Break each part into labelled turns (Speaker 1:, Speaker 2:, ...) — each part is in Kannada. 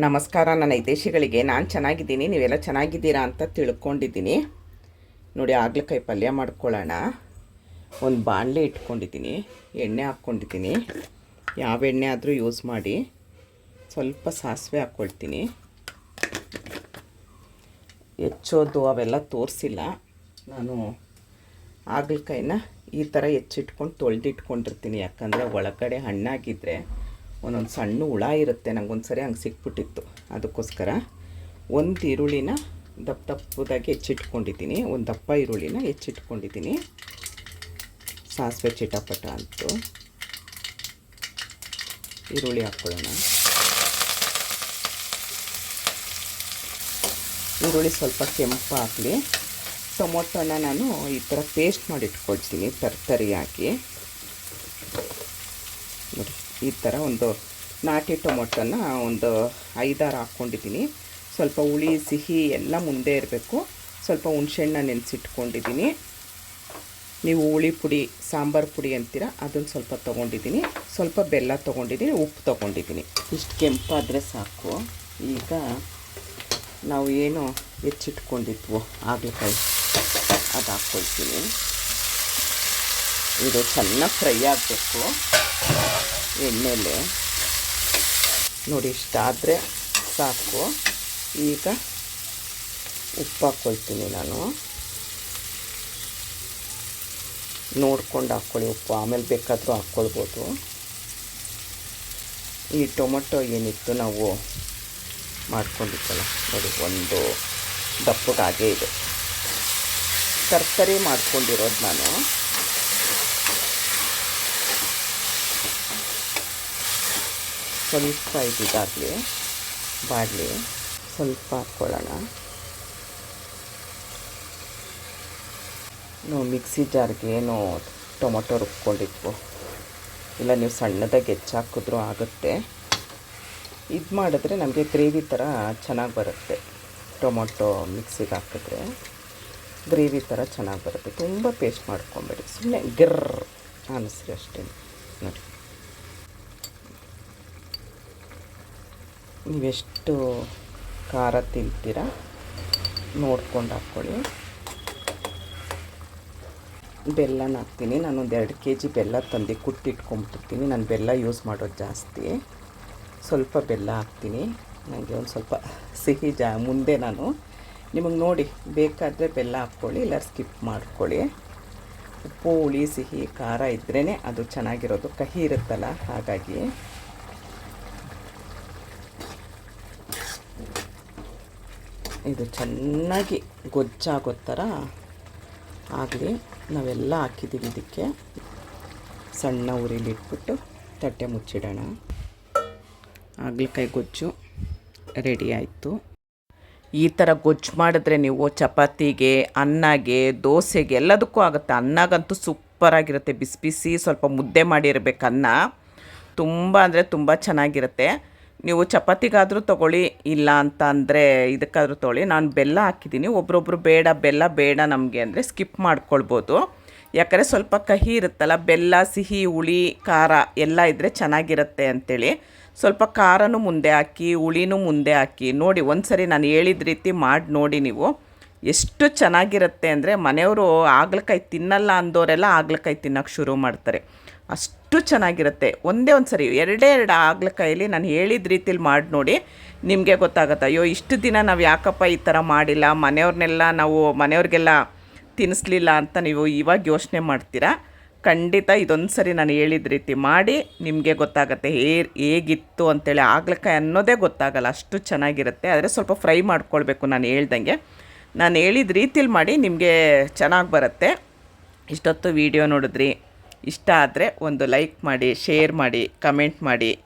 Speaker 1: ನಮಸ್ಕಾರ, ನನ್ನ ವಿದೇಶಿಗಳಿಗೆ. ನಾನು ಚೆನ್ನಾಗಿದ್ದೀನಿ, ನೀವೆಲ್ಲ ಚೆನ್ನಾಗಿದ್ದೀರಾ ಅಂತ ತಿಳ್ಕೊಂಡಿದ್ದೀನಿ. ನೋಡಿ, ಆಗ್ಲಕಾಯಿ ಪಲ್ಯ ಮಾಡ್ಕೊಳ್ಳೋಣ. ಒಂದು ಬಾಣಲೆ ಇಟ್ಕೊಂಡಿದ್ದೀನಿ, ಎಣ್ಣೆ ಹಾಕ್ಕೊಂಡಿದ್ದೀನಿ. ಯಾವ ಎಣ್ಣೆ ಆದರೂ ಯೂಸ್ ಮಾಡಿ ಸ್ವಲ್ಪ ಸಾಸಿವೆ ಹಾಕ್ಕೊಳ್ತೀನಿ. ಹೆಚ್ಚೋದು ಅವೆಲ್ಲ ತೋರಿಸಿಲ್ಲ. ನಾನು ಹಾಗಲಕಾಯಿನ ಈ ಥರ ಹೆಚ್ಚಿಟ್ಕೊಂಡು ತೊಳೆದಿಟ್ಕೊಂಡಿರ್ತೀನಿ. ಯಾಕಂದರೆ ಒಳಗಡೆ ಹಣ್ಣಾಗಿದ್ದರೆ ಒಂದೊಂದು ಸಣ್ಣ ಹುಳ ಇರುತ್ತೆ ನಂಗೊಂದು ಸರಿ ಹಂಗೆ ಸಿಕ್ಬಿಟ್ಟಿತ್ತು. ಅದಕ್ಕೋಸ್ಕರ ಒಂದು ಈರುಳ್ಳಿನ ದಪ್ಪ ದಪ್ಪದಾಗಿ ಹೆಚ್ಚಿಟ್ಕೊಂಡಿದ್ದೀನಿ. ಒಂದು ದಪ್ಪ ಈರುಳ್ಳಿನ ಹೆಚ್ಚಿಟ್ಕೊಂಡಿದ್ದೀನಿ. ಸಾಸಿವೆ ಚಿಟಪಟ ಅಂತು. ಈರುಳ್ಳಿ ಹಾಕ್ಕೊಳ್ಳೋಣ ಈರುಳ್ಳಿ ಸ್ವಲ್ಪ ಕೆಂಪು ಹಾಕಲಿ ಟೊಮೊಟೊನ ನಾನು ಈ ಥರ ಪೇಸ್ಟ್ ಮಾಡಿ ಇಟ್ಕೊಳ್ತೀನಿ ಈ ಥರ ಒಂದು ನಾಟಿ ಟೊಮೊಟೊನ ಒಂದು ಐದಾರು ಹಾಕ್ಕೊಂಡಿದ್ದೀನಿ. ಸ್ವಲ್ಪ ಹುಳಿ, ಸಿಹಿ ಎಲ್ಲ ಮುಂದೆ ಇರಬೇಕು. ಸ್ವಲ್ಪ ಹುಣ್ಸೆಹಣ್ಣ ನೆನೆಸಿಟ್ಕೊಂಡಿದ್ದೀನಿ. ನೀವು ಹುಳಿ ಪುಡಿ, ಸಾಂಬಾರು ಪುಡಿ ಅಂತೀರ, ಅದನ್ನು ಸ್ವಲ್ಪ ತೊಗೊಂಡಿದ್ದೀನಿ. ಸ್ವಲ್ಪ ಬೆಲ್ಲ ತೊಗೊಂಡಿದ್ದೀನಿ, ಉಪ್ಪು ತೊಗೊಂಡಿದ್ದೀನಿ. ಇಷ್ಟು ಕೆಂಪಾದರೆ ಸಾಕು. ಈಗ ನಾವು ಏನು ಹೆಚ್ಚಿಟ್ಕೊಂಡಿದ್ವು ಆಗ್ಲಕಾಯಿ, ಅದು ಹಾಕ್ಕೊಳ್ತೀನಿ. ಇದು ಚೆನ್ನಾಗಿ ಫ್ರೈ ಆಗಬೇಕು. ಎಣ್ಣೆಲೆ. ನೋಡಿ ಇಷ್ಟಾದರೆ ಸಾಕು. ಈಗ ಉಪ್ಪು ಹಾಕ್ಕೊಳ್ತೀನಿ ನಾನು. ನೋಡ್ಕೊಂಡು ಹಾಕ್ಕೊಳ್ಳಿ ಉಪ್ಪು. ಆಮೇಲೆ ಬೇಕಾದರೂ ಹಾಕ್ಕೊಳ್ಬೋದು ಈ ಟೊಮೊಟೊ ಏನಿತ್ತು ನಾವು ಮಾಡ್ಕೊಂಡಿತ್ತಲ್ಲ ನೋಡಿ, ಒಂದು ದಪ್ಪಗೆ ಹಾಗೇ ಇದೆ. ತರಕಾರಿ ಮಾಡ್ಕೊಂಡಿರೋದು ನಾನು. ಸ್ವಲ್ಪ ಇದಾಗಲಿ, ಬಾಡಲಿ ಸ್ವಲ್ಪ ಹಾಕ್ಕೊಳ್ಳೋಣ. ನಾವು ಮಿಕ್ಸಿ ಜಾರ್ಗೆ ಏನು ಟೊಮೊಟೊ ರುಬ್ಕೊಂಡಿದ್ವು. ಇಲ್ಲ, ನೀವು ಸಣ್ಣದಾಗಿ ಹೆಚ್ಚಾಕಿದ್ರು ಆಗುತ್ತೆ. ಇದು ಮಾಡಿದ್ರೆ ನಮಗೆ ಗ್ರೇವಿ ಥರ ಚೆನ್ನಾಗಿ ಬರುತ್ತೆ. ಟೊಮೊಟೊ ಮಿಕ್ಸಿಗೆ ಹಾಕಿದ್ರೆ ಗ್ರೇವಿ ಥರ ಚೆನ್ನಾಗಿ ಬರುತ್ತೆ. ತುಂಬ ಪೇಸ್ಟ್ ಮಾಡ್ಕೊಬೇಡಿ. ಸುಮ್ಮನೆ ಗಿರ್ರ್ ಅನ್ನಿಸ್ರಿ ಅಷ್ಟೇ ನೋಡಿ. ನೀವೆಷ್ಟು ಖಾರ ತಿಂತೀರ? ನೋಡ್ಕೊಂಡು ಹಾಕ್ಕೊಳ್ಳಿ ಬೆಲ್ಲನ ಹಾಕ್ತೀನಿ. ನಾನೊಂದು ಎರಡು ಕೆ ಜಿ ಬೆಲ್ಲ ತಂದು ಕುಟ್ಟಿಟ್ಕೊಂಬಿಟ್ಟಿರ್ತೀನಿ. ನಾನು ಬೆಲ್ಲ ಯೂಸ್ ಮಾಡೋದು ಜಾಸ್ತಿ. ಸ್ವಲ್ಪ ಬೆಲ್ಲ ಹಾಕ್ತೀನಿ. ನನಗೆ ಒಂದು ಸ್ವಲ್ಪ ಸಿಹಿ ಜಾ, ಮುಂದೆ ನಾನು ನಿಮಗೆ ನೋಡಿ, ಬೇಕಾದರೆ ಬೆಲ್ಲ ಹಾಕ್ಕೊಳ್ಳಿ ಇಲ್ಲ ಸ್ಕಿಪ್ ಮಾಡ್ಕೊಳ್ಳಿ. ಉಪ್ಪು ಹುಳಿ ಸಿಹಿ, ಖಾರ ಇದ್ರೇ ಅದು ಚೆನ್ನಾಗಿರೋದು. ಕಹಿ ಇರುತ್ತಲ್ಲ, ಹಾಗಾಗಿ. ಇದು ಚೆನ್ನಾಗಿ ಗೊಜ್ಜಾಗೋ ಥರ ಆಗಲಿ, ನಾವೆಲ್ಲ ಹಾಕಿದ್ದೀವಿ ಇದಕ್ಕೆ. ಸಣ್ಣ ಉರಿಲಿಟ್ಬಿಟ್ಟು ತಟ್ಟೆ ಮುಚ್ಚಿಡೋಣ. ಹಾಗಲಕಾಯಿ ಗೊಜ್ಜು ರೆಡಿ ಆಯಿತು. ಈ ಥರ ಗೊಜ್ಜು ಮಾಡಿದ್ರೆ ನೀವು ಚಪಾತಿಗೆ, ಅನ್ನಗೆ, ದೋಸೆಗೆ ಎಲ್ಲದಕ್ಕೂ ಆಗುತ್ತೆ. ಅನ್ನಗಂತೂ ಸೂಪರಾಗಿರುತ್ತೆ ಬಿಸಿ ಬಿಸಿ ಸ್ವಲ್ಪ ಮುದ್ದೆ ಮಾಡಿರ್ಬೇಕು ಅನ್ನ. ತುಂಬ ಅಂದರೆ ತುಂಬ ಚೆನ್ನಾಗಿರುತ್ತೆ. ನೀವು ಚಪಾತಿಗಾದರೂ ತೊಗೊಳ್ಳಿ, ಇಲ್ಲ ಅಂತ ಅಂದರೆ ಇದಕ್ಕಾದರೂ ತೊಗೊಳ್ಳಿ. ನಾನು ಬೆಲ್ಲ ಹಾಕಿದ್ದೀನಿ. ಒಬ್ರೊಬ್ರು ಬೇಡ, ಬೆಲ್ಲ ಬೇಡ ನಮಗೆ ಅಂದರೆ ಸ್ಕಿಪ್ ಮಾಡ್ಕೊಳ್ಬೋದು. ಯಾಕಂದರೆ ಸ್ವಲ್ಪ ಕಹಿ ಇರುತ್ತಲ್ಲ, ಬೆಲ್ಲ, ಸಿಹಿ, ಹುಳಿ, ಖಾರ ಎಲ್ಲ ಇದ್ದರೆ ಚೆನ್ನಾಗಿರುತ್ತೆ ಅಂಥೇಳಿ ಸ್ವಲ್ಪ ಖಾರನೂ ಮುಂದೆ ಹಾಕಿ, ಹುಳಿನೂ ಮುಂದೆ ಹಾಕಿ, ನೋಡಿ ಒಂದು ಸರಿ ನಾನು ಹೇಳಿದ ರೀತಿ ಮಾಡಿ ನೋಡಿ ನೀವು. ಎಷ್ಟು ಚೆನ್ನಾಗಿರುತ್ತೆ ಅಂದರೆ ಮನೆಯವರು ಆಗ್ಲಕಾಯಿ ತಿನ್ನಲ್ಲ ಅಂದೋರೆಲ್ಲ ಆಗ್ಲಕಾಯಿ ತಿನ್ನೋಕ್ಕೆ ಶುರು ಮಾಡ್ತಾರೆ. ಅಷ್ಟು ಚೆನ್ನಾಗಿರುತ್ತೆ. ಒಂದೇ ಒಂದು ಸರಿ ಎರಡೇ ಎರಡು ಆಗ್ಲಕಾಯಲ್ಲಿ ನಾನು ಹೇಳಿದ ರೀತಿಲಿ ಮಾಡಿ ನೋಡಿ ನಿಮಗೆ ಗೊತ್ತಾಗುತ್ತೆ. ಅಯ್ಯೋ, ಇಷ್ಟು ದಿನ ನಾವು ಯಾಕಪ್ಪ ಈ ಥರ ಮಾಡಿಲ್ಲ? ಮನೆಯವ್ರನ್ನೆಲ್ಲ ನಾವು, ಮನೆಯವ್ರಿಗೆಲ್ಲ ತಿನ್ನಿಸ್ಲಿಲ್ಲ ಅಂತ ನೀವು ಇವಾಗ ಯೋಚನೆ ಮಾಡ್ತೀರಾ? ಖಂಡಿತ ಇದೊಂದು ಸರಿ ನಾನು ಹೇಳಿದ ರೀತಿ ಮಾಡಿ ನಿಮಗೆ ಗೊತ್ತಾಗುತ್ತೆ. ಹೇ, ಹೇಗಿತ್ತು ಅಂತೇಳಿ ಆಗ್ಲಕಾಯಿ ಅನ್ನೋದೇ ಗೊತ್ತಾಗಲ್ಲ. ಅಷ್ಟು ಚೆನ್ನಾಗಿರುತ್ತೆ. ಆದರೆ ಸ್ವಲ್ಪ ಫ್ರೈ ಮಾಡ್ಕೊಳ್ಬೇಕು ನಾನು ಹೇಳ್ದಂಗೆ. ನಾನು ಹೇಳಿದ ರೀತಿಲಿ ಮಾಡಿ ನಿಮಗೆ ಚೆನ್ನಾಗಿ ಬರುತ್ತೆ. ಇಷ್ಟೊತ್ತು ವೀಡಿಯೋ ನೋಡಿದ್ರಿ. ಇಷ್ಟ ಆದರೆ ಒಂದು ಲೈಕ್ ಮಾಡಿ ಶೇರ್ ಮಾಡಿ ಕಮೆಂಟ್ ಮಾಡಿ.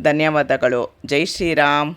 Speaker 1: ಧನ್ಯವಾದಗಳು. ಜೈ ಶ್ರೀರಾಮ್.